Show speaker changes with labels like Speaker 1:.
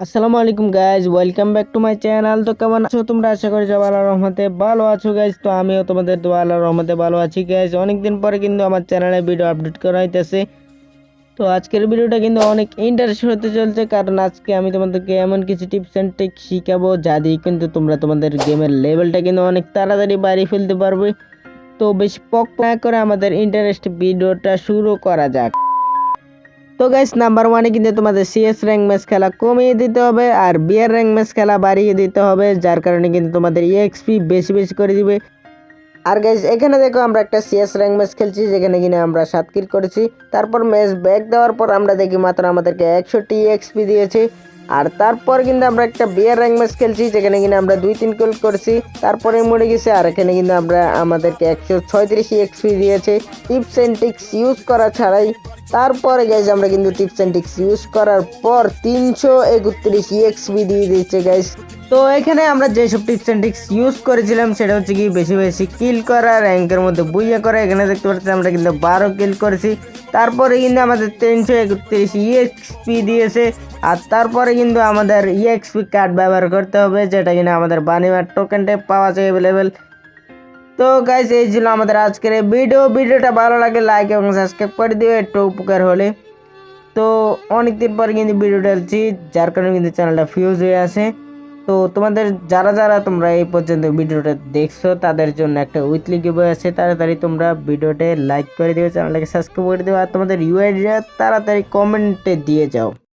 Speaker 1: আসসালামু আলাইকুম guys welcome back to my channel তো কেমন আছো তোমরা? আশা করি সবাই আল্লাহর রহমতে ভালো আছো গাইজ তো আমিও তোমাদের দোয়া আল্লাহর রহমতে ভালো আছি গাইজ অনেকদিন পরে কিন্তু আমার চ্যানেলে ভিডিও আপডেট করা হইতেছে। তো আজকের ভিডিওটা কিন্তু অনেক ইন্টারেস্ট হতে চলছে, কারণ আজকে আমি তোমাদেরকে এমন কিছু টিপস অ্যান্ড ট্রিক শিখাবো, যা দিয়ে কিন্তু তোমরা তোমাদের গেমের লেভেলটা কিন্তু অনেক তাড়াতাড়ি বাড়িয়ে ফেলতে পারবে। তো বেশ পক না করে আমাদের ইন্টারেস্ট ভিডিওটা শুরু করা যাক। তো গাইস নাম্বার ওয়ানে কিন্তু তোমাদের সিএস র্যাঙ্ক ম্যাচ খেলা কমিয়ে দিতে হবে আর বিয়ার র্যাঙ্ক ম্যাচ খেলা বাড়িয়ে দিতে হবে, যার কারণে কিন্তু তোমাদের ইএক্সপি বেশি বেশি করে দিবে। আর গাইস এখানে দেখো আমরা একটা সিএস র্যাঙ্ক ম্যাচ খেলছি, যেখানে কিনা আমরা সাত করেছি। তারপর ম্যাচ ব্যাক দেওয়ার পর আমরা দেখি মাত্র আমাদেরকে একশোটি এক্সপি দিয়েছে। আর তারপর কিন্তু আমরা একটা বিয়ার র্যাঙ্ক ম্যাচ খেলছি, যেখানে কিনা আমরা দুই তিন কিল করেছি। তারপরে মরে গেছে, আর এখানে কিন্তু আমরা আমাদেরকে একশো ছয়ত্রিশ এক্সপি দিয়েছে। টিপস অ্যান্ড টিক্স ইউজ করা ছাড়াই। তারপরে গাইজ আমরা কিন্তু টিপস অ্যান্ড টিক্স ইউজ করার পর তিনশো একত্রিশ ইএক্সবি দিয়ে দিচ্ছে গাইজ তো এখানে আমরা যেসব টিপস অ্যান্ড টিক্স ইউজ করেছিলাম, সেটা হচ্ছে কি, বেশি বেশি কিল করা, র্যাঙ্কের মধ্যে বুইয়া করা। এখানে দেখতে পাচ্ছি আমরা কিন্তু বারো কিল করেছি। তারপরে কিন্তু আমাদের তিনশো একত্রিশ ইএক্সপি দিয়েছে, আর তারপরে কিন্তু আমাদের ইএক্সপি কার্ড ব্যবহার করতে হবে, যেটা কিনা আমাদের বানিমার টোকেনটা পাওয়া যায় অ্যাভেলেবেল তো গাইজ এই ছিল আমাদের আজকের এই ভিডিও ভিডিওটা ভালো লাগে লাইক এবং সাবস্ক্রাইব করে দিও, একটু উপকার হলে। তো অনেকদিন পর কিন্তু ভিডিও ঢালছি যার কারণে কিন্তু চ্যানেলটা ফিউজ হয়ে আছে। তো তোমাদের যারা যারা তোমরা এই পর্যন্ত ভিডিওটা দেখছ, তাদের জন্য একটা উইকলি গিভওয়ে আছে। তাড়াতাড়ি তোমরা ভিডিওতে লাইক করে দিও চ্যানেলটাকে সাবস্ক্রাইব করে দিও, আর তোমাদের ইউআইডিটা তাড়াতাড়ি কমেন্টে দিয়ে যাও।